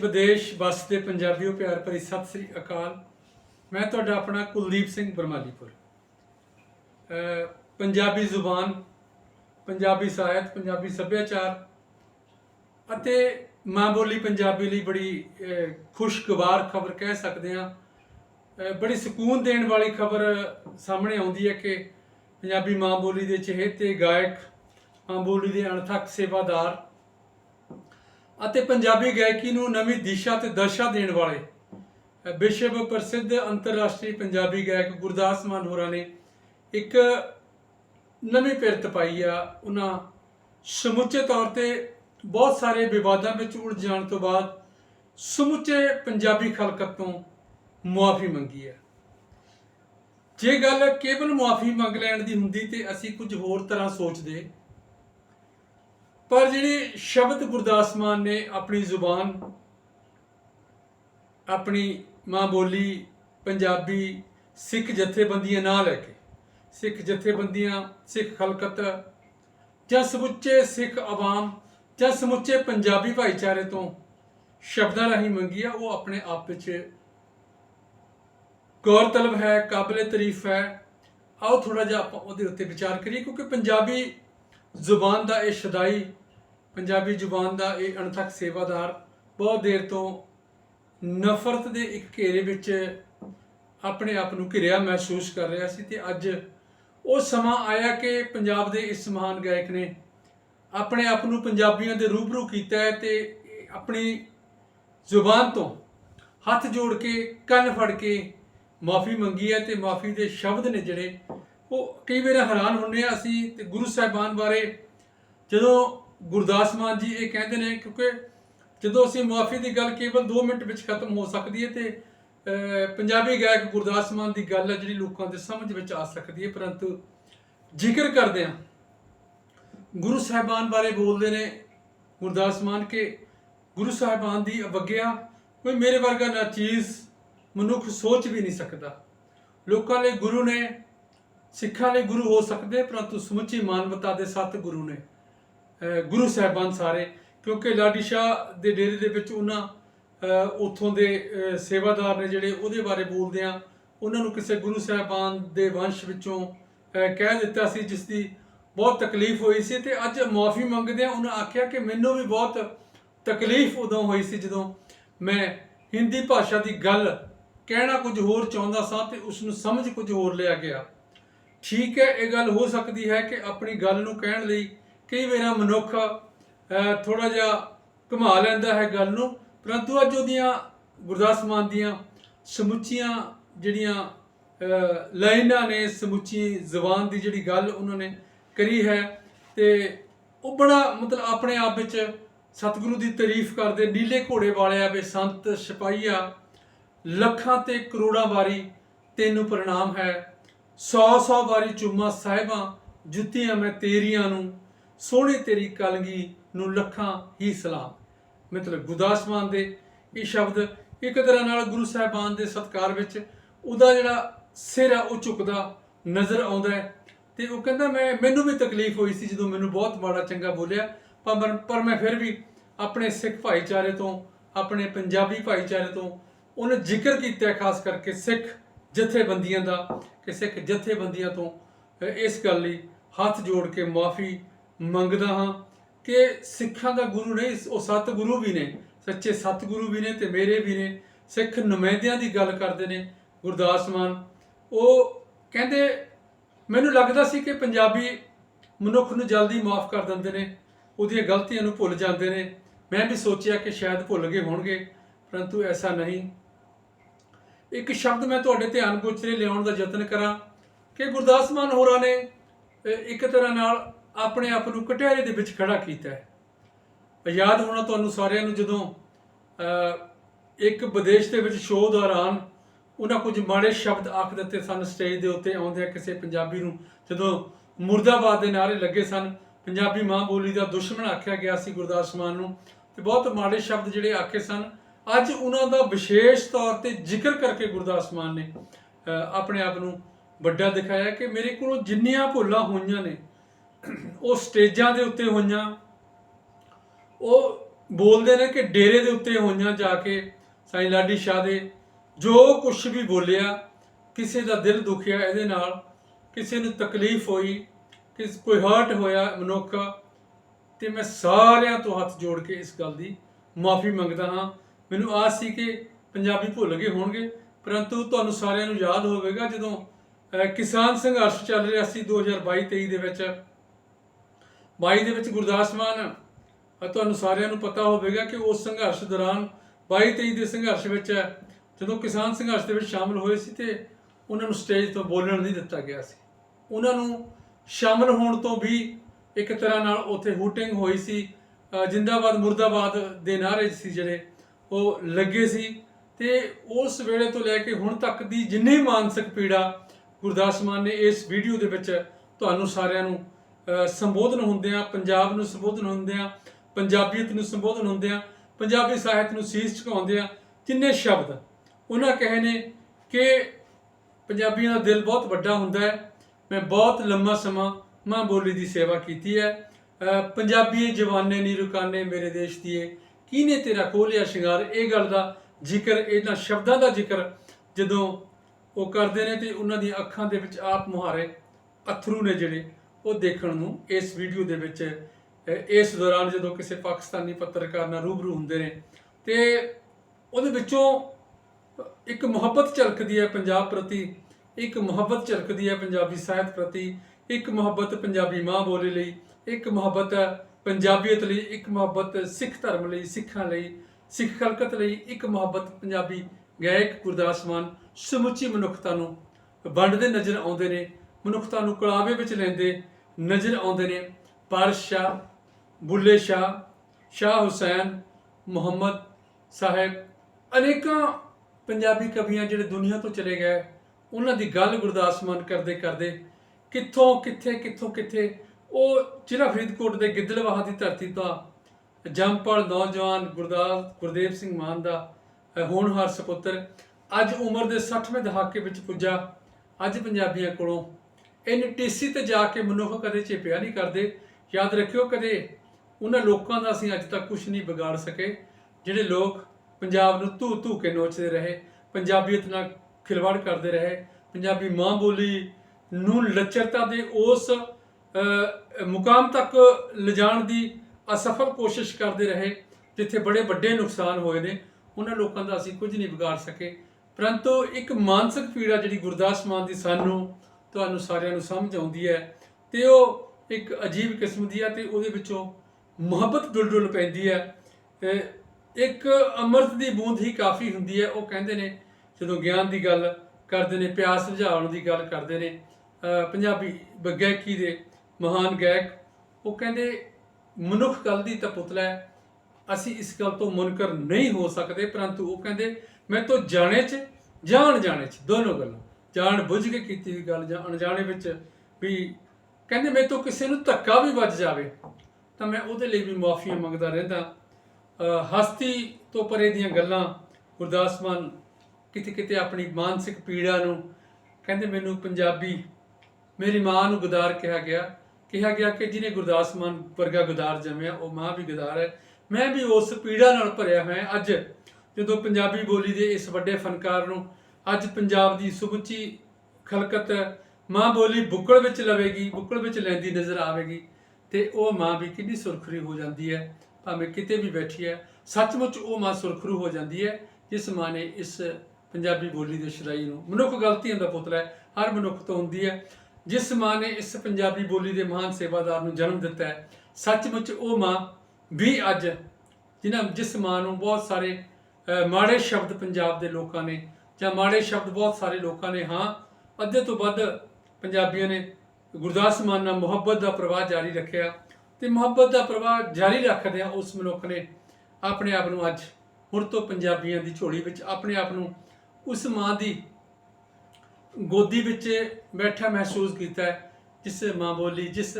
ਵਿਦੇਸ਼ ਵਸਦੇ ਪੰਜਾਬੀਓ ਪਿਆਰ ਭਰੀ ਸਤਿ ਸ੍ਰੀ ਅਕਾਲ। ਮੈਂ ਤੁਹਾਡਾ ਆਪਣਾ ਕੁਲਦੀਪ ਸਿੰਘ ਬਰਮਾਲੀਪੁਰ। ਪੰਜਾਬੀ ਜ਼ੁਬਾਨ, ਪੰਜਾਬੀ ਸਾਹਿਤ, ਪੰਜਾਬੀ ਸੱਭਿਆਚਾਰ ਅਤੇ ਮਾਂ ਬੋਲੀ ਪੰਜਾਬੀ ਲਈ ਬੜੀ ਖੁਸ਼ਗਵਾਰ ਖਬਰ ਕਹਿ ਸਕਦੇ ਹਾਂ। ਬੜੀ ਸਕੂਨ ਦੇਣ ਵਾਲੀ ਖਬਰ ਸਾਹਮਣੇ ਆਉਂਦੀ ਹੈ ਕਿ ਪੰਜਾਬੀ ਮਾਂ ਬੋਲੀ ਦੇ ਚਹੇਤੇ ਗਾਇਕ, ਮਾਂ ਬੋਲੀ ਦੇ ਅਣਥੱਕ ਸੇਵਾਦਾਰ ਅਤੇ ਪੰਜਾਬੀ ਗਾਇਕੀ ਨੂੰ ਨਵੀਂ ਦਿਸ਼ਾ ਤੇ ਦਰਸ਼ਾ ਦੇਣ ਵਾਲੇ ਵਿਸ਼ਵ ਪ੍ਰਸਿੱਧ ਅੰਤਰਰਾਸ਼ਟਰੀ ਪੰਜਾਬੀ ਗਾਇਕ ਗੁਰਦਾਸ ਮਾਨ ਹੋਰਾਂ ਨੇ ਇੱਕ ਨਵੀਂ ਪਿਰਤ ਪਾਈ ਆ। ਉਹਨਾਂ ਸਮੁੱਚੇ ਤੌਰ ਤੇ ਬਹੁਤ ਸਾਰੇ ਵਿਵਾਦਾਂ ਵਿੱਚ ਉਲਝ ਜਾਣ ਤੋਂ ਬਾਅਦ ਸਮੁੱਚੇ ਪੰਜਾਬੀ ਖਲਕਤ ਤੋਂ ਮੁਆਫੀ ਮੰਗੀ ਹੈ। ਜੇ ਗੱਲ ਕੇਵਲ ਮੁਆਫੀ ਮੰਗ ਲੈਣ ਦੀ ਹੁੰਦੀ ਤੇ ਅਸੀਂ ਕੁਝ ਹੋਰ ਤਰ੍ਹਾਂ ਸੋਚਦੇ ਪਰ ਜਿਹੜੇ ਸ਼ਬਦ ਗੁਰਦਾਸ ਮਾਨ ਨੇ ਆਪਣੀ ਜ਼ੁਬਾਨ, ਆਪਣੀ ਮਾਂ ਬੋਲੀ, ਪੰਜਾਬੀ, ਸਿੱਖ ਜਥੇਬੰਦੀਆਂ ਨਾਲ ਲੈ ਕੇ, ਸਿੱਖ ਜਥੇਬੰਦੀਆਂ, ਸਿੱਖ ਖਲਕਤ, ਜਾਂ ਸਮੁੱਚੇ ਸਿੱਖ ਆਵਾਮ, ਜਾਂ ਸਮੁੱਚੇ ਪੰਜਾਬੀ ਭਾਈਚਾਰੇ ਤੋਂ ਸ਼ਬਦਾਂ ਰਾਹੀਂ ਮੰਗੀ ਆ, ਉਹ ਆਪਣੇ ਆਪ ਵਿੱਚ ਗੌਰਤਲਬ ਹੈ, ਕਾਬਲੇ ਤਾਰੀਫ ਹੈ। ਆਓ ਥੋੜਾ ਜਿਹਾ ਆਪਾਂ ਉਹਦੇ ਉੱਤੇ ਵਿਚਾਰ ਕਰੀਏ, ਕਿਉਂਕਿ ਪੰਜਾਬੀ ਜ਼ੁਬਾਨ ਦਾ ਇਹ ਸ਼ਦਾਈ ਪੰਜਾਬੀ ਜ਼ੁਬਾਨ ਦਾ ਇਹ ਅਣਥੱਕ ਸੇਵਾਦਾਰ ਬਹੁਤ ਦੇਰ ਤੋਂ ਨਫ਼ਰਤ ਦੇ ਇੱਕ ਘੇਰੇ ਵਿੱਚ ਆਪਣੇ ਆਪ ਨੂੰ ਘਿਰਿਆ ਮਹਿਸੂਸ ਕਰ ਰਿਹਾ ਸੀ ਤੇ ਅੱਜ ਉਹ ਸਮਾਂ ਆਇਆ ਕਿ ਪੰਜਾਬ ਦੇ ਇਸ ਮਹਾਨ ਗਾਇਕ ਨੇ ਆਪਣੇ ਆਪ ਨੂੰ ਪੰਜਾਬੀਆਂ ਦੇ ਰੂਬਰੂ ਕੀਤਾ ਹੈ ਤੇ ਆਪਣੀ ਜ਼ੁਬਾਨ ਤੋਂ ਹੱਥ ਜੋੜ ਕੇ, ਕੰਨ ਫੜ ਕੇ ਮਾਫੀ ਮੰਗੀ ਹੈ ਤੇ ਮਾਫੀ ਦੇ ਸ਼ਬਦ ਨੇ ਜਿਹੜੇ ਉਹ ਕਈ ਵਾਰ ਹੈਰਾਨ ਹੁੰਨੇ ਆ ਅਸੀਂ ਤੇ ਗੁਰੂ ਸਾਹਿਬਾਨ ਬਾਰੇ ਜਦੋਂ ਗੁਰਦਾਸ ਮਾਨ ਜੀ ਇਹ ਕਹਿੰਦੇ ਨੇ ਕਿਉਂਕਿ ਜਦੋਂ ਅਸੀਂ ਮਾਫੀ ਦੀ ਗੱਲ ਕੇਵਲ 2 ਮਿੰਟ ਵਿੱਚ ਖਤਮ ਹੋ ਸਕਦੀ ਹੈ ਤੇ ਪੰਜਾਬੀ ਗਾਇਕ ਗੁਰਦਾਸ ਮਾਨ ਦੀ ਗੱਲ ਹੈ ਜਿਹੜੀ ਲੋਕਾਂ ਦੇ ਸਮਝ ਵਿੱਚ ਆ ਸਕਦੀ ਹੈ, ਪਰੰਤੂ ਜ਼ਿਕਰ ਕਰਦੇ ਆ ਗੁਰੂ ਸਾਹਿਬਾਨ ਬਾਰੇ ਬੋਲਦੇ ਨੇ ਗੁਰਦਾਸ ਮਾਨ ਕੇ ਗੁਰੂ ਸਾਹਿਬਾਨ ਦੀ ਅਵਗਿਆ ਕੋਈ ਮੇਰੇ ਵਰਗਾ ਨਾ ਚੀਜ਼ ਮਨੁੱਖ ਸੋਚ ਵੀ ਨਹੀਂ ਸਕਦਾ। ਲੋਕਾਂ ਲਈ ਗੁਰੂ ਨੇ, ਸਿੱਖਾਂ ਲਈ ਗੁਰੂ ਹੋ ਸਕਦੇ, ਪਰੰਤੂ ਸਮੁੱਚੀ ਮਾਨਵਤਾ ਦੇ ਸੱਤ ਗੁਰੂ ਨੇ। ਗੁਰੂ ਸਾਹਿਬਾਨ ਸਾਰੇ, ਕਿਉਂਕਿ ਲਾਡੀ ਸ਼ਾਹ ਦੇ ਡੇਰੇ ਦੇ ਵਿੱਚ ਉਹਨਾਂ ਉੱਥੋਂ ਦੇ ਸੇਵਾਦਾਰ ਨੇ ਜਿਹੜੇ ਉਹਦੇ ਬਾਰੇ ਬੋਲਦੇ ਆ ਉਹਨਾਂ ਨੂੰ ਕਿਸੇ ਗੁਰੂ ਸਾਹਿਬਾਨ ਦੇ ਵੰਸ਼ ਵਿੱਚੋਂ ਕਹਿ ਦਿੱਤਾ ਸੀ, ਜਿਸ ਦੀ ਬਹੁਤ ਤਕਲੀਫ ਹੋਈ ਸੀ ਤੇ ਅੱਜ ਮਾਫੀ ਮੰਗਦੇ ਆ ਉਹਨਾਂ ਆਖਿਆ ਕਿ ਮੈਨੂੰ ਵੀ ਬਹੁਤ ਤਕਲੀਫ ਉਦੋਂ ਹੋਈ ਸੀ ਜਦੋਂ ਮੈਂ ਹਿੰਦੀ ਭਾਸ਼ਾ ਦੀ ਗੱਲ ਕਹਿਣਾ ਕੁਝ ਹੋਰ ਚਾਹੁੰਦਾ ਸਾਂ ਤੇ ਉਸ ਨੂੰ ਸਮਝ ਕੁਝ ਹੋਰ ਲਿਆ ਗਿਆ। ਠੀਕ ਹੈ, ਇਹ ਗੱਲ ਹੋ ਸਕਦੀ ਹੈ ਕਿ ਆਪਣੀ ਗੱਲ ਨੂੰ ਕਹਿਣ ਲਈ ਕਈ ਵਾਰ ਮਨੁੱਖ ਥੋੜਾ ਜਿਹਾ ਘੁਮਾ ਲੈਂਦਾ ਹੈ ਗੱਲ ਨੂੰ। ਪਰੰਤੂ ਅੱਜ ਉਹਦੀਆਂ ਗੁਰਦਾਸ ਮਾਨ ਦੀਆਂ ਸਮੁੱਚੀਆਂ ਜਿਹੜੀਆਂ ਲਾਈਨਾਂ ਨੇ, ਸਮੁੱਚੀ ਜ਼ੁਬਾਨ ਦੀ ਜਿਹੜੀ ਗੱਲ ਉਹਨਾਂ ਨੇ ਕਰੀ ਹੈ, ਤੇ ਉਹ ਬੜਾ ਮਤਲਬ ਆਪਣੇ ਆਪ ਵਿੱਚ ਸਤਿਗੁਰੂ ਦੀ ਤਾਰੀਫ ਕਰਦੇ, ਨੀਲੇ ਘੋੜੇ ਵਾਲਿਆ ਵੇ ਸੰਤ ਸਿਪਾਹੀਆ, ਲੱਖਾਂ ਤੇ ਕਰੋੜਾਂ ਵਾਰੀ ਤੈਨੂੰ ਪ੍ਰਣਾਮ ਹੈ, ਸੌ ਸੌ ਵਾਰੀ ਚੁੰਮਾ ਸਾਹਿਬਾਂ ਜੁੱਤੀਆਂ ਮੈਂ ਤੇਰੀਆਂ ਨੂੰ ਸੋਹਣੀ ਤੇਰੀ ਕਲਗੀ ਨੂੰ ਲੱਖਾਂ ਹੀ ਸਲਾਮ। ਮਤਲਬ ਗੁਰਦਾਸ ਮਾਨ ਦੇ ਇਹ ਸ਼ਬਦ ਇੱਕ ਤਰ੍ਹਾਂ ਨਾਲ ਗੁਰੂ ਸਾਹਿਬਾਨ ਦੇ ਸਤਕਾਰ ਵਿੱਚ ਉਹਦਾ ਜਿਹੜਾ ਸਿਰ ਆ, ਉਹ ਝੁਕਦਾ ਨਜ਼ਰ ਆਉਂਦਾ ਹੈ। ਤੇ ਉਹ ਕਹਿੰਦਾ, ਮੈਂ, ਮੈਨੂੰ ਵੀ ਤਕਲੀਫ ਹੋਈ ਸੀ ਜਦੋਂ ਮੈਨੂੰ ਬਹੁਤ ਮਾੜਾ ਚੰਗਾ ਬੋਲਿਆ। ਪਰ ਪਰ ਮੈਂ ਫਿਰ ਵੀ ਆਪਣੇ ਸਿੱਖ ਭਾਈਚਾਰੇ ਤੋਂ, ਆਪਣੇ ਪੰਜਾਬੀ ਭਾਈਚਾਰੇ ਤੋਂ ਉਹਨੇ ਜ਼ਿਕਰ ਕੀਤਾ ਖਾਸ ਕਰਕੇ ਸਿੱਖ ਜਥੇਬੰਦੀਆਂ ਦਾ, ਕਿ ਸਿੱਖ ਜਥੇਬੰਦੀਆਂ ਤੋਂ ਇਸ ਗੱਲ ਲਈ ਹੱਥ ਜੋੜ ਕੇ ਮਾਫੀ ਮੰਗਦਾ ਹਾਂ ਕਿ ਸਿੱਖਾਂ ਦਾ ਗੁਰੂ ਨਹੀਂ, ਉਹ ਸਤ ਗੁਰੂ ਵੀ ਨੇ, ਸੱਚੇ ਸਤ ਗੁਰੂ ਵੀ ਨੇ ਤੇ ਮੇਰੇ ਵੀ ਨੇ। ਸਿੱਖ ਨੁਮਾਇੰਦਿਆਂ ਦੀ ਗੱਲ ਕਰਦੇ ਨੇ, ਗੁਰਦਾਸ ਮਾਨ। ਉਹ ਕਹਿੰਦੇ, ਮੈਨੂੰ ਲੱਗਦਾ ਸੀ ਕਿ ਪੰਜਾਬੀ ਮਨੁੱਖ ਨੂੰ ਜਲਦੀ ਮਾਫ ਕਰ ਦਿੰਦੇ ਨੇ, ਉਹਦੀਆਂ ਗਲਤੀਆਂ ਨੂੰ ਭੁੱਲ ਜਾਂਦੇ ਨੇ। ਮੈਂ ਵੀ ਸੋਚਿਆ ਕਿ ਸ਼ਾਇਦ ਭੁੱਲ ਗਏ ਹੋਣਗੇ, ਪਰੰਤੂ ਐਸਾ ਨਹੀਂ। ਇੱਕ ਸ਼ਬਦ ਮੈਂ ਤੁਹਾਡੇ ਧਿਆਨ ਗੋਚਰੇ ਲਿਆਉਣ ਦਾ ਯਤਨ ਕਰਾਂ ਕਿ ਗੁਰਦਾਸ ਮਾਨ ਹੋਰਾਂ ਨੇ ਇੱਕ ਤਰ੍ਹਾਂ ਨਾਲ ਆਪਣੇ ਆਪ ਨੂੰ ਕਟਹਿਰੇ ਦੇ ਵਿੱਚ ਖੜਾ ਕੀਤਾ ਹੈ। ਯਾਦ ਹੋਣਾ ਤੁਹਾਨੂੰ ਸਾਰਿਆਂ ਨੂੰ ਜਦੋਂ ਇੱਕ ਵਿਦੇਸ਼ ਦੇ ਵਿੱਚ ਸ਼ੋਅ ਦੌਰਾਨ ਉਹਨਾਂ ਕੁਝ ਮਾੜੇ ਸ਼ਬਦ ਆਖ ਦਿੱਤੇ ਸਨ ਸਟੇਜ ਦੇ ਉੱਤੇ ਆਉਂਦੇ ਕਿਸੇ ਪੰਜਾਬੀ ਨੂੰ, ਜਦੋਂ ਮੁਰਦਾਬਾਦ ਦੇ ਨਾਰੇ ਲੱਗੇ ਸਨ, ਪੰਜਾਬੀ ਮਾਂ ਬੋਲੀ ਦਾ ਦੁਸ਼ਮਣ ਆਖਿਆ ਗਿਆ ਸੀ ਗੁਰਦਾਸ ਮਾਨ ਨੂੰ, ਤੇ ਬਹੁਤ ਮਾੜੇ ਸ਼ਬਦ ਜਿਹੜੇ ਆਖੇ ਸਨ, ਅੱਜ ਉਹਨਾਂ ਦਾ ਵਿਸ਼ੇਸ਼ ਤੌਰ ਤੇ ਜ਼ਿਕਰ ਕਰਕੇ ਗੁਰਦਾਸ ਮਾਨ ਨੇ ਆਪਣੇ ਆਪ ਨੂੰ ਵੱਡਾ ਦਿਖਾਇਆ ਕਿ ਮੇਰੇ ਕੋਲੋਂ ਜਿੰਨੀਆਂ ਭੁੱਲਾਂ ਹੋਈਆਂ ਨੇ ਉਹ ਸਟੇਜਾਂ ਦੇ ਉੱਤੇ ਹੋਈਆਂ। ਉਹ ਬੋਲਦੇ ਨੇ ਕਿ ਡੇਰੇ ਦੇ ਉੱਤੇ ਹੋਈਆਂ ਜਾ ਕੇ ਸਾਈਂ ਲਾਡੀ ਸ਼ਾਹ ਦੇ। ਜੋ ਕੁਝ ਵੀ ਬੋਲਿਆ, ਕਿਸੇ ਦਾ ਦਿਲ ਦੁਖਿਆ, ਇਹਦੇ ਨਾਲ ਕਿਸੇ ਨੂੰ ਤਕਲੀਫ ਹੋਈ, ਕਿਸ ਕੋਈ ਹਰਟ ਹੋਇਆ ਮਨੁੱਖ, ਤੇ ਮੈਂ ਸਾਰਿਆਂ ਤੋਂ ਹੱਥ ਜੋੜ ਕੇ ਇਸ ਗੱਲ ਦੀ ਮਾਫੀ ਮੰਗਦਾ ਹਾਂ। ਮੈਨੂੰ ਆਸ ਸੀ ਕਿ ਪੰਜਾਬੀ ਭੁੱਲ ਗਏ ਹੋਣਗੇ, ਪਰੰਤੂ ਤੁਹਾਨੂੰ ਸਾਰਿਆਂ ਨੂੰ ਯਾਦ ਹੋਵੇਗਾ ਜਦੋਂ ਕਿਸਾਨ ਸੰਘਰਸ਼ ਚੱਲ ਰਿਹਾ ਸੀ 2022-23 ਦੇ ਵਿੱਚ। 22 ਦੇ ਵਿੱਚ ਗੁਰਦਾਸ ਮਾਨ ਤੁਹਾਨੂੰ ਸਾਰਿਆਂ ਨੂੰ ਪਤਾ ਹੋਵੇਗਾ ਕਿ ਉਸ ਸੰਘਰਸ਼ ਦੌਰਾਨ 22-23 ਦੇ ਸੰਘਰਸ਼ ਵਿੱਚ ਜਦੋਂ ਕਿਸਾਨ ਸੰਘਰਸ਼ ਦੇ ਵਿੱਚ ਸ਼ਾਮਲ ਹੋਏ ਸੀ ਤੇ ਉਹਨਾਂ ਨੂੰ ਸਟੇਜ ਤੋਂ ਬੋਲਣ ਨਹੀਂ ਦਿੱਤਾ ਗਿਆ ਸੀ। ਉਹਨਾਂ ਨੂੰ ਸ਼ਾਮਲ ਹੋਣ ਤੋਂ ਵੀ ਇੱਕ ਤਰ੍ਹਾਂ ਨਾਲ ਉੱਥੇ ਹੂਟਿੰਗ ਹੋਈ ਸੀ। ਜਿੰਦਾਬਾਦ, ਮੁਰਦਾਬਾਦ ਦੇ ਨਾਅਰੇ ਸੀ ਜਿਹੜੇ, ਉਹ ਲੱਗੇ ਸੀ ਤੇ ਉਸ ਵੇਲੇ ਤੋਂ ਲੈ ਕੇ ਹੁਣ ਤੱਕ ਦੀ ਜਿੰਨੀ ਮਾਨਸਿਕ ਪੀੜਾ ਗੁਰਦਾਸ ਮਾਨ ਨੇ ਇਸ ਵੀਡੀਓ ਦੇ ਵਿੱਚ ਤੁਹਾਨੂੰ ਸਾਰਿਆਂ ਨੂੰ ਸੰਬੋਧਨ ਹੁੰਦਿਆਂ ਪੰਜਾਬ ਨੂੰ ਸੰਬੋਧਨ ਹੁੰਦਿਆਂ ਪੰਜਾਬੀਅਤ ਨੂੰ ਸੰਬੋਧਨ ਹੁੰਦਿਆਂ ਪੰਜਾਬੀ ਸਾਹਿਤ ਨੂੰ ਸੀਸ ਝੁਕਾਉਂਦਿਆਂ ਜਿੰਨੇ ਸ਼ਬਦ। ਉਹਨਾਂ ਕਹੇ ਨੇ ਕਿ ਪੰਜਾਬੀਆਂ ਦਾ ਦਿਲ ਬਹੁਤ ਵੱਡਾ ਹੁੰਦਾ ਹੈ। ਮੈਂ ਬਹੁਤ ਲੰਮਾ ਸਮਾਂ ਮਾਂ ਬੋਲੀ ਦੀ ਸੇਵਾ ਕੀਤੀ ਹੈ। ਪੰਜਾਬੀ ਜਵਾਨੇ ਨੀ ਰੁਕਾਨੇ ਮੇਰੇ ਦੇਸ਼ ਦੀਏ। ਕਿਹਨੇ ਤੇਰਾ ਖੋਲਿਆ ਸ਼ਿੰਗਾਰ? ਇਹ ਗੱਲ ਦਾ ਜ਼ਿਕਰ, ਇਹਨਾਂ ਸ਼ਬਦਾਂ ਦਾ ਜ਼ਿਕਰ ਜਦੋਂ ਉਹ ਕਰਦੇ ਨੇ ਤੇ ਉਹਨਾਂ ਦੀਆਂ ਅੱਖਾਂ ਦੇ ਵਿੱਚ ਆਪ ਮੁਹਾਰੇ ਅਥਰੂ ਨੇ ਜਿਹੜੇ। ਉਹ ਦੇਖਣ ਨੂੰ ਇਸ ਵੀਡੀਓ ਦੇ ਵਿੱਚ ਇਸ ਦੌਰਾਨ ਜਦੋਂ ਕਿਸੇ ਪਾਕਿਸਤਾਨੀ ਪੱਤਰਕਾਰ ਨਾਲ ਰੂਬਰੂ ਹੁੰਦੇ ਨੇ, ਤੇ ਉਹਦੇ ਵਿੱਚੋਂ ਇੱਕ ਮੁਹੱਬਤ ਝਲਕਦੀ ਹੈ ਪੰਜਾਬ ਪ੍ਰਤੀ, ਇੱਕ ਮੁਹੱਬਤ ਝਲਕਦੀ ਹੈ ਪੰਜਾਬੀ ਸਾਹਿਤ ਪ੍ਰਤੀ, ਇੱਕ ਮੁਹੱਬਤ ਪੰਜਾਬੀ ਮਾਂ ਬੋਲੀ ਲਈ, ਇੱਕ ਮੁਹੱਬਤ ਪੰਜਾਬੀਅਤ ਲਈ, ਇੱਕ ਮੁਹੱਬਤ ਸਿੱਖ ਧਰਮ ਲਈ, ਸਿੱਖਾਂ ਲਈ, ਸਿੱਖ ਖਲਕਤ ਲਈ, ਇੱਕ ਮੁਹੱਬਤ ਪੰਜਾਬੀ ਗਾਇਕ ਗੁਰਦਾਸ ਮਾਨ ਸਮੁੱਚੀ ਮਨੁੱਖਤਾ ਨੂੰ ਵੰਡਦੇ ਨਜ਼ਰ ਆਉਂਦੇ ਨੇ, ਮਨੁੱਖਤਾ ਨੂੰ ਕੁਲਾਵੇ ਵਿੱਚ ਲੈਂਦੇ ਨਜ਼ਰ ਆਉਂਦੇ ਨੇ। ਪਾਰਸ਼ ਸ਼ਾਹ, ਬੁੱਲੇ ਸ਼ਾਹ ਸ਼ਾਹ ਹੁਸੈਨ, ਮੁਹੰਮਦ ਸਾਹਿਬ, ਅਨੇਕਾਂ ਪੰਜਾਬੀ ਕਵੀਆਂ ਜਿਹੜੇ ਦੁਨੀਆ ਤੋਂ ਚਲੇ ਗਏ, ਉਹਨਾਂ ਦੀ ਗੱਲ ਗੁਰਦਾਸ ਮਾਨ ਕਰਦੇ ਕਰਦੇ ਕਿੱਥੋਂ, ਕਿੱਥੇ ਕਿੱਥੋਂ, ਕਿੱਥੇ, ਉਹ ਜ਼ਿਲ੍ਹਾ ਫਰੀਦਕੋਟ ਦੇ ਗਿੱਦੜਵਾਹਾ ਦੀ ਧਰਤੀ ਤੋਂ ਜੰਪਲ ਨੌਜਵਾਨ ਗੁਰਦਾਸ, ਗੁਰਦੇਵ ਸਿੰਘ ਮਾਨ ਦਾ ਹੋਣਹਾਰ ਸੁਪੁੱਤਰ ਅੱਜ ਉਮਰ ਦੇ 60ਵੇਂ ਦਹਾਕੇ ਵਿੱਚ ਪੁੱਜਾ। ਅੱਜ ਪੰਜਾਬੀਆਂ ਕੋਲੋਂ ਇਹਨ ਟੀਸੀ ਤੇ ਜਾ ਕੇ ਮਨੁੱਖ ਕਦੇ ਚੇਪਿਆ ਨਹੀਂ ਕਰਦੇ। ਯਾਦ ਰੱਖਿਓ ਕਦੇ ਉਹਨਾਂ ਲੋਕਾਂ ਦਾ ਅਸੀਂ ਅੱਜ ਤੱਕ ਕੁਝ ਨਹੀਂ ਵਿਗਾੜ ਸਕੇ, ਜਿਹੜੇ ਲੋਕ ਪੰਜਾਬ ਨੂੰ ਧੂ ਧੂ ਕੇ ਨੋਚਦੇ ਰਹੇ ਪੰਜਾਬੀਅਤ ਨਾਲ ਖਿਲਵਾੜ ਕਰਦੇ ਰਹੇ, ਪੰਜਾਬੀ ਮਾਂ ਬੋਲੀ ਨੂੰ ਲੱਚਰਤਾ ਦੇ ਉਸ ਮੁਕਾਮ ਤੱਕ ਲਿਜਾਣ ਦੀ ਅਸਫਲ ਕੋਸ਼ਿਸ਼ ਕਰਦੇ ਰਹੇ, ਜਿੱਥੇ ਬੜੇ ਵੱਡੇ ਨੁਕਸਾਨ ਹੋਏ ਨੇ, ਉਹਨਾਂ ਲੋਕਾਂ ਦਾ ਅਸੀਂ ਕੁਝ ਨਹੀਂ ਵਿਗਾੜ ਸਕੇ। ਪਰੰਤੂ ਇੱਕ ਮਾਨਸਿਕ ਪੀੜਾ ਜਿਹੜੀ ਗੁਰਦਾਸ ਮਾਨ ਦੀ ਸਾਨੂੰ ਤੁਹਾਨੂੰ ਸਾਰਿਆਂ ਨੂੰ ਸਮਝ ਆਉਂਦੀ ਹੈ ਤੇ ਉਹ ਇੱਕ ਅਜੀਬ ਕਿਸਮ ਦੀ ਹੈ ਤੇ ਉਹਦੇ ਵਿੱਚੋਂ ਮੁਹੱਬਤ ਡੁੱਲ-ਡੁੱਲ ਪੈਂਦੀ ਹੈ। ਇੱਕ ਅੰਮ੍ਰਿਤ ਦੀ ਬੂੰਦ ਹੀ ਕਾਫੀ ਹੁੰਦੀ ਹੈ। ਉਹ ਕਹਿੰਦੇ ਨੇ, ਜਦੋਂ ਗਿਆਨ ਦੀ ਗੱਲ ਕਰਦੇ ਨੇ ਪਿਆਸ ਸੁਝਾਉਣ ਦੀ ਗੱਲ ਕਰਦੇ ਨੇ ਪੰਜਾਬੀ ਗਾਇਕੀ ਦੇ ਮਹਾਨ ਗਾਇਕ, ਉਹ ਕਹਿੰਦੇ, ਮਨੁੱਖ ਕੱਲ ਦੀ ਤਾਂ ਪੁਤਲਾ ਹੈ, ਅਸੀਂ ਇਸ ਗੱਲ ਤੋਂ ਮੁਨਕਰ ਨਹੀਂ ਹੋ ਸਕਦੇ, ਪਰੰਤੂ ਉਹ ਕਹਿੰਦੇ, ਮੈਂ ਤੋਂ ਜਾਣੇ ਚ ਜਾਣ ਜਾਣੇ ਚ, ਦੋਨੋਂ ਗੱਲਾਂ। ਜਾਣ ਬੁੱਝ ਕੇ ਕੀਤੀ ਹੋਈ ਗੱਲ ਜਾਂ ਅਣਜਾਣੇ ਵਿੱਚ ਵੀ ਕਹਿੰਦੇ ਮੇਰੇ ਤੋਂ ਕਿਸੇ ਨੂੰ ਧੱਕਾ ਵੀ ਵੱਜ ਜਾਵੇ, ਤਾਂ ਮੈਂ ਉਹਦੇ ਲਈ ਵੀ ਮਾਫੀਆਂ ਮੰਗਦਾ ਰਹਿੰਦਾ। ਹਸਤੀ ਤੋਂ ਪਰੇ ਦੀਆਂ ਗੱਲਾਂ, ਗੁਰਦਾਸ ਮਾਨ ਕਿਤੇ ਕਿਤੇ ਆਪਣੀ ਮਾਨਸਿਕ ਪੀੜਾ ਨੂੰ ਕਹਿੰਦੇ ਮੈਨੂੰ ਪੰਜਾਬੀ ਮੇਰੀ ਮਾਂ ਨੂੰ ਗਦਾਰ ਕਿਹਾ ਗਿਆ। ਕਿਹਾ ਗਿਆ ਕਿ ਜਿਹਨੇ ਗੁਰਦਾਸ ਮਾਨ ਵਰਗਾ ਗਦਾਰ ਜੰਮਿਆ, ਉਹ ਮਾਂ ਵੀ ਗਦਾਰ ਹੈ। ਮੈਂ ਵੀ ਉਸ ਪੀੜਾ ਨਾਲ ਭਰਿਆ ਹੋਇਆ ਅੱਜ ਜਦੋਂ ਪੰਜਾਬੀ ਬੋਲੀ ਦੇ ਇਸ ਵੱਡੇ ਫਨਕਾਰ ਨੂੰ ਅੱਜ ਪੰਜਾਬ ਦੀ ਸੁਬਚੀ ਖਲਕਤ ਮਾਂ ਬੋਲੀ ਬੁੱਕਲ ਵਿੱਚ ਲਵੇਗੀ, ਬੁੱਕਲ ਵਿੱਚ ਲੈਂਦੀ ਨਜ਼ਰ ਆਵੇਗੀ ਤੇ ਉਹ ਮਾਂ ਵੀ ਕਿੰਨੀ ਸੁਰਖਰੀ ਹੋ ਜਾਂਦੀ ਹੈ, ਭਾਵੇਂ ਕਿਤੇ ਵੀ ਬੈਠੀ ਹੈ। ਸੱਚਮੁੱਚ ਉਹ ਮਾਂ ਸੁਰਖਰੂ ਹੋ ਜਾਂਦੀ ਹੈ, ਜਿਸ ਮਾਂ ਨੇ ਇਸ ਪੰਜਾਬੀ ਬੋਲੀ ਦੇ ਸ਼ਰਾਈ ਨੂੰ, ਮਨੁੱਖ ਗਲਤੀਆਂ ਦਾ ਪੁਤਲਾ ਹੈ, ਹਰ ਮਨੁੱਖ ਤੋਂ ਹੁੰਦੀ ਹੈ। ਜਿਸ ਮਾਂ ਨੇ ਇਸ ਪੰਜਾਬੀ ਬੋਲੀ ਦੇ ਮਹਾਨ ਸੇਵਾਦਾਰ ਨੂੰ ਜਨਮ ਦਿੱਤਾ ਹੈ, ਸੱਚਮੁੱਚ ਉਹ ਮਾਂ ਵੀ ਅੱਜ, ਜਿਨ੍ਹਾਂ, ਜਿਸ ਮਾਂ ਨੂੰ ਬਹੁਤ ਸਾਰੇ ਮਾੜੇ ਸ਼ਬਦ ਪੰਜਾਬ ਦੇ ਲੋਕਾਂ ਨੇ ਜਾਂ ਮਾੜੇ ਸ਼ਬਦ ਬਹੁਤ ਸਾਰੇ ਲੋਕਾਂ ਨੇ, ਹਾਂ, ਅੱਧੇ ਤੋਂ ਵੱਧ ਪੰਜਾਬੀਆਂ ਨੇ ਗੁਰਦਾਸ ਮਾਨ ਨਾਲ ਮੁਹੱਬਤ ਦਾ ਪ੍ਰਵਾਹ ਜਾਰੀ ਰੱਖਿਆ ਤੇ ਮੁਹੱਬਤ ਦਾ ਪ੍ਰਵਾਹ ਜਾਰੀ ਰੱਖਦਿਆਂ ਉਸ ਮਨੁੱਖ ਨੇ ਆਪਣੇ ਆਪ ਨੂੰ ਅੱਜ ਹੁਣ ਤੋਂ ਪੰਜਾਬੀਆਂ ਦੀ ਝੋਲੀ ਵਿੱਚ ਆਪਣੇ ਆਪ ਨੂੰ ਉਸ ਮਾਂ ਦੀ ਗੋਦੀ ਵਿੱਚ ਬੈਠਾ ਮਹਿਸੂਸ ਕੀਤਾ ਹੈ, ਜਿਸ ਮਾਂ ਬੋਲੀ, ਜਿਸ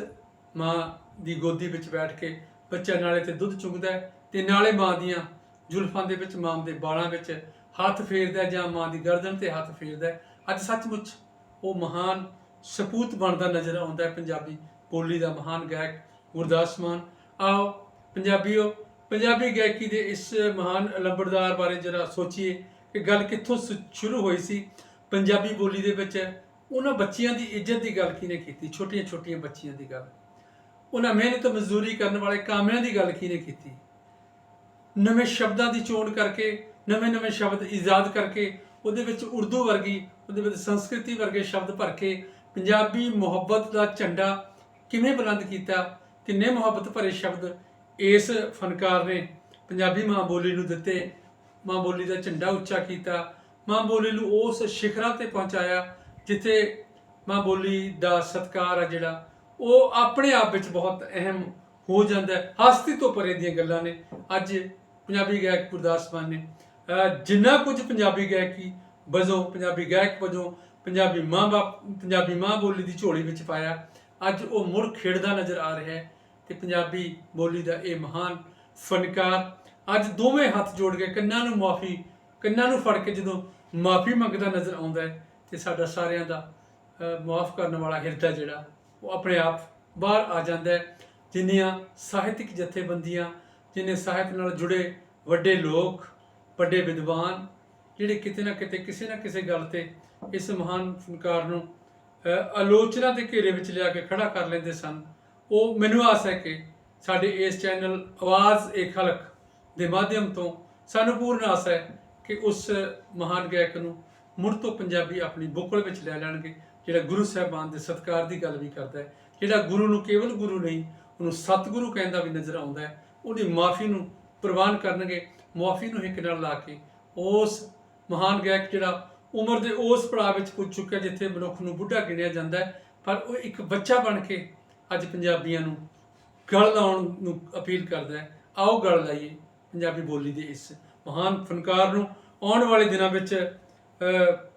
ਮਾਂ ਦੀ ਗੋਦੀ ਵਿੱਚ ਬੈਠ ਕੇ ਬੱਚਾ ਨਾਲੇ ਤੇ ਦੁੱਧ ਚੁੰਗਦਾ ਹੈ ਤੇ ਨਾਲੇ ਮਾਂ ਦੀਆਂ ਜ਼ੁਲਫਾਂ ਦੇ ਵਿੱਚ, ਮਾਂ ਦੇ ਬਾਲਾਂ ਵਿੱਚ ਹੱਥ ਫੇਰਦਾ ਜਾਂ ਮਾਂ ਦੀ ਗਰਦਨ ਤੇ ਹੱਥ ਫੇਰਦਾ ਅੱਜ ਸੱਚਮੁੱਚ ਉਹ ਮਹਾਨ ਸਪੂਤ ਬਣਦਾ ਨਜ਼ਰ ਆਉਂਦਾ ਹੈ ਪੰਜਾਬੀ ਬੋਲੀ ਦਾ ਮਹਾਨ ਗਾਇਕ ਗੁਰਦਾਸ ਮਾਨ। ਆਓ ਪੰਜਾਬੀਓ, ਪੰਜਾਬੀ ਗਾਇਕੀ ਦੇ ਇਸ ਮਹਾਨ ਲੰਬੜਦਾਰ ਬਾਰੇ ਜਰਾ ਸੋਚੀਏ ਕਿ ਗੱਲ ਕਿੱਥੋਂ ਸੁ- ਸ਼ੁਰੂ ਹੋਈ ਸੀ। ਪੰਜਾਬੀ ਬੋਲੀ ਦੇ ਵਿੱਚ ਉਹਨਾਂ ਬੱਚਿਆਂ ਦੀ ਇੱਜ਼ਤ ਦੀ ਗੱਲ ਕਿਹਨੇ ਕੀਤੀ? ਛੋਟੀਆਂ ਛੋਟੀਆਂ ਬੱਚੀਆਂ ਦੀ ਗੱਲ। ਉਹਨਾਂ ਮਿਹਨਤ ਮਜ਼ਦੂਰੀ ਕਰਨ ਵਾਲੇ ਕਾਮਿਆਂ ਦੀ ਗੱਲ ਕਿਹਨੇ ਕੀਤੀ? ਨਵੇਂ ਸ਼ਬਦਾਂ ਦੀ ਚੋਣ ਕਰਕੇ ਨਵੇਂ-ਨਵੇਂ ਸ਼ਬਦ ਇਜਾਦ ਕਰਕੇ ਉਹਦੇ ਵਿੱਚ ਉਰਦੂ ਵਰਗੀ, ਉਹਦੇ ਵਿੱਚ ਸੰਸਕ੍ਰਿਤੀ ਵਰਗੇ ਸ਼ਬਦ ਭਰ ਕੇ ਪੰਜਾਬੀ ਮੁਹੱਬਤ ਦਾ ਝੰਡਾ ਕਿਵੇਂ ਬੁਲੰਦ ਕੀਤਾ, ਕਿੰਨੇ ਮੁਹੱਬਤ ਭਰੇ ਸ਼ਬਦ ਇਸ ਫਨਕਾਰ ਨੇ ਪੰਜਾਬੀ ਮਾਂ ਬੋਲੀ ਨੂੰ ਦਿੱਤੇ। ਮਾਂ ਬੋਲੀ ਦਾ ਝੰਡਾ ਉੱਚਾ ਕੀਤਾ। ਮਾਂ ਬੋਲੀ ਨੂੰ ਉਸ ਸਿਖਰਾਂ ਤੇ ਪਹੁੰਚਾਇਆ ਜਿੱਥੇ ਮਾਂ ਬੋਲੀ ਦਾ ਸਤਕਾਰ ਆ ਜਿਹੜਾ, ਉਹ ਆਪਣੇ ਆਪ ਵਿੱਚ ਬਹੁਤ ਅਹਿਮ ਹੋ ਜਾਂਦਾ ਹੈ। ਹਸਤੀ ਤੋਂ ਪਰੇ ਦੀਆਂ ਗੱਲਾਂ ਨੇ। ਅੱਜ ਪੰਜਾਬੀ ਗਾਇਕ ਗੁਰਦਾਸ ਮਾਨ ਨੇ ਜਿੰਨਾ ਕੁਝ ਪੰਜਾਬੀ ਗਾਇਕੀ ਵਜੋਂ, ਪੰਜਾਬੀ ਗਾਇਕ ਵਜੋਂ, ਪੰਜਾਬੀ ਮਾਂ ਬਾਪ, ਪੰਜਾਬੀ ਮਾਂ ਬੋਲੀ ਦੀ ਝੋਲੀ ਵਿੱਚ ਪਾਇਆ, ਅੱਜ ਉਹ ਮੁੜ ਖੇਡਦਾ ਨਜ਼ਰ ਆ ਰਿਹਾ ਹੈ ਤੇ ਪੰਜਾਬੀ ਬੋਲੀ ਦਾ ਇਹ ਮਹਾਨ ਫਨਕਾਰ ਅੱਜ ਦੋਵੇਂ ਹੱਥ ਜੋੜ ਕੇ ਕੰਨਾਂ ਨੂੰ ਮਾਫੀ, ਕੰਨਾਂ ਨੂੰ ਫੜ ਕੇ ਜਦੋਂ ਮਾਫੀ ਮੰਗਦਾ ਨਜ਼ਰ ਆਉਂਦਾ ਹੈ ਤੇ ਸਾਡਾ ਸਾਰਿਆਂ ਦਾ ਮਾਫ ਕਰਨ ਵਾਲਾ ਹਿਰਦਾ ਜਿਹੜਾ, ਉਹ ਆਪਣੇ ਆਪ ਬਾਹਰ ਆ ਜਾਂਦਾ ਹੈ। ਜਿੰਨੀਆਂ ਸਾਹਿਤਿਕ ਜਥੇਬੰਦੀਆਂ, ਜਿਨੇ ਸਾਹਿਤ ਨਾਲ ਜੁੜੇ ਵੱਡੇ ਲੋਕ ਵੱਡੇ ਵਿਦਵਾਨ ਜਿਹੜੇ ਕਿਤੇ ਨਾ ਕਿਤੇ, ਕਿਸੇ ਨਾ ਕਿਸੇ ਗੱਲ ਤੇ ਇਸ ਮਹਾਨ ਫਨਕਾਰ ਨੂੰ ਆਲੋਚਨਾ ਦੇ ਘੇਰੇ ਵਿੱਚ ਲਿਆ ਕੇ ਖੜਾ ਕਰ ਲੈਂਦੇ ਸਨ। ਉਹ ਮੈਨੂੰ ਆਸ ਹੈ ਕਿ ਸਾਡੇ ਇਸ ਚੈਨਲ ਆਵਾਜ਼ ਏ ਖਲਕ ਦੇ ਮਾਧਿਅਮ ਤੋਂ ਸਾਨੂੰ ਪੂਰਨ ਆਸ ਹੈ ਕਿ ਉਸ ਮਹਾਨ ਗਾਇਕ ਨੂੰ ਮੁੜ ਤੋਂ ਪੰਜਾਬੀ ਆਪਣੀ ਬੁੱਕਲ ਵਿੱਚ ਲੈ ਲੈਣਗੇ, ਜਿਹੜਾ ਗੁਰੂ ਸਾਹਿਬਾਨ ਦੇ ਸਤਕਾਰ ਦੀ ਗੱਲ ਵੀ ਕਰਦਾ ਹੈ। ਜਿਹੜਾ ਗੁਰੂ ਨੂੰ ਕੇਵਲ ਗੁਰੂ ਨਹੀਂ, ਉਹਨੂੰ ਸਤਿਗੁਰੂ ਕਹਿੰਦਾ ਵੀ ਨਜ਼ਰ ਆਉਂਦਾ ਹੈ, ਉਹਦੀ ਮਾਫੀ ਨੂੰ ਪ੍ਰਵਾਨ ਕਰਨਗੇ। ਮੁਆਫੀ ਨੂੰ ਹਿੱਕ ਨਾਲ ਲਾ ਕੇ ਉਸ ਮਹਾਨ ਗਾਇਕ ਜਿਹੜਾ ਉਮਰ ਦੇ ਉਸ ਪੜਾਅ ਵਿੱਚ ਪੁੱਜ ਚੁੱਕਿਆ ਜਿੱਥੇ ਮਨੁੱਖ ਨੂੰ ਬੁੱਢਾ ਗਿਣਿਆ ਜਾਂਦਾ ਹੈ, ਪਰ ਉਹ ਇੱਕ ਬੱਚਾ ਬਣ ਕੇ ਅੱਜ ਪੰਜਾਬੀਆਂ ਨੂੰ ਗਲ ਲਾਉਣ ਨੂੰ ਅਪੀਲ ਕਰਦਾ ਹੈ, ਆਓ ਗਲ ਲਾਈਏ ਪੰਜਾਬੀ ਬੋਲੀ ਦੇ ਇਸ ਮਹਾਨ ਫਨਕਾਰ ਨੂੰ ਆਉਣ ਵਾਲੇ ਦਿਨਾਂ ਵਿੱਚ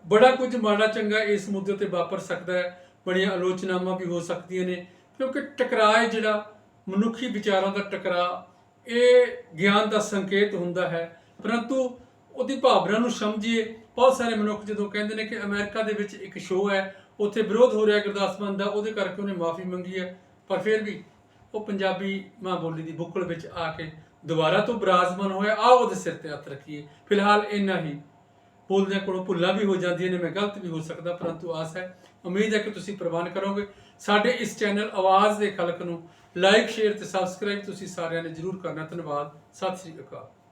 ਬੜਾ ਕੁਝ ਮਾੜਾ ਚੰਗਾ ਇਸ ਮੁੱਦੇ ਤੇ ਵਾਪਰ ਸਕਦਾ ਹੈ, ਬੜੀਆਂ ਆਲੋਚਨਾਵਾਂ ਵੀ ਹੋ ਸਕਦੀਆਂ ਨੇ, ਕਿਉਂਕਿ ਟਕਰਾਅ ਜਿਹੜਾ ਮਨੁੱਖੀ ਵਿਚਾਰਾਂ ਦਾ ਟਕਰਾਅ ਇਹ ਗਿਆਨ ਦਾ ਸੰਕੇਤ ਹੁੰਦਾ ਹੈ। ਪਰੰਤੂ ਉਹਦੀ ਭਾਵਨਾ ਨੂੰ ਸਮਝੀਏ, ਬਹੁਤ ਸਾਰੇ ਮਨੁੱਖ ਜਦੋਂ ਕਹਿੰਦੇ ਨੇ ਕਿ ਅਮਰੀਕਾ ਦੇ ਵਿੱਚ ਇੱਕ ਸ਼ੋਅ ਹੈ, ਉੱਥੇ ਵਿਰੋਧ ਹੋ ਰਿਹਾ ਗੁਰਦਾਸ ਮਾਨ ਦਾ, ਉਹਦੇ ਕਰਕੇ ਉਹਨੇ ਮਾਫੀ ਮੰਗੀ ਹੈ। ਪਰ ਫਿਰ ਵੀ ਉਹ ਪੰਜਾਬੀ ਮਾਂ ਬੋਲੀ ਦੀ ਬੁੱਕਲ ਵਿੱਚ ਆ ਕੇ ਦੁਬਾਰਾ ਤੋਂ ਬਰਾਜਮਾਨ ਹੋਇਆ। ਆਓ ਉਹਦੇ ਸਿਰ ਤੇ ਹੱਥ ਰੱਖੀਏ। ਫਿਲਹਾਲ ਇੰਨਾ ਹੀ। ਬੋਲਦਿਆਂ ਕੋਲੋਂ ਭੁੱਲਾਂ ਵੀ ਹੋ ਜਾਂਦੀਆਂ ਨੇ, ਮੈਂ ਗਲਤ ਵੀ ਹੋ ਸਕਦਾ, ਪਰੰਤੂ ਆਸ ਹੈ। ਉਮੀਦ ਹੈ ਕਿ ਤੁਸੀਂ ਪ੍ਰਵਾਨ ਕਰੋਗੇ। ਸਾਡੇ ਇਸ ਚੈਨਲ ਆਵਾਜ਼ ਦੇ ਖਲਕ ਨੂੰ ਲਾਈਕ ਸ਼ੇਅਰ ਤੇ ਸਬਸਕ੍ਰਾਈਬ ਤੁਸੀਂ ਸਾਰਿਆਂ ਨੇ ਜਰੂਰ ਕਰਨਾ। ਧੰਨਵਾਦ। ਸਤਿ ਸ੍ਰੀ ਅਕਾਲ।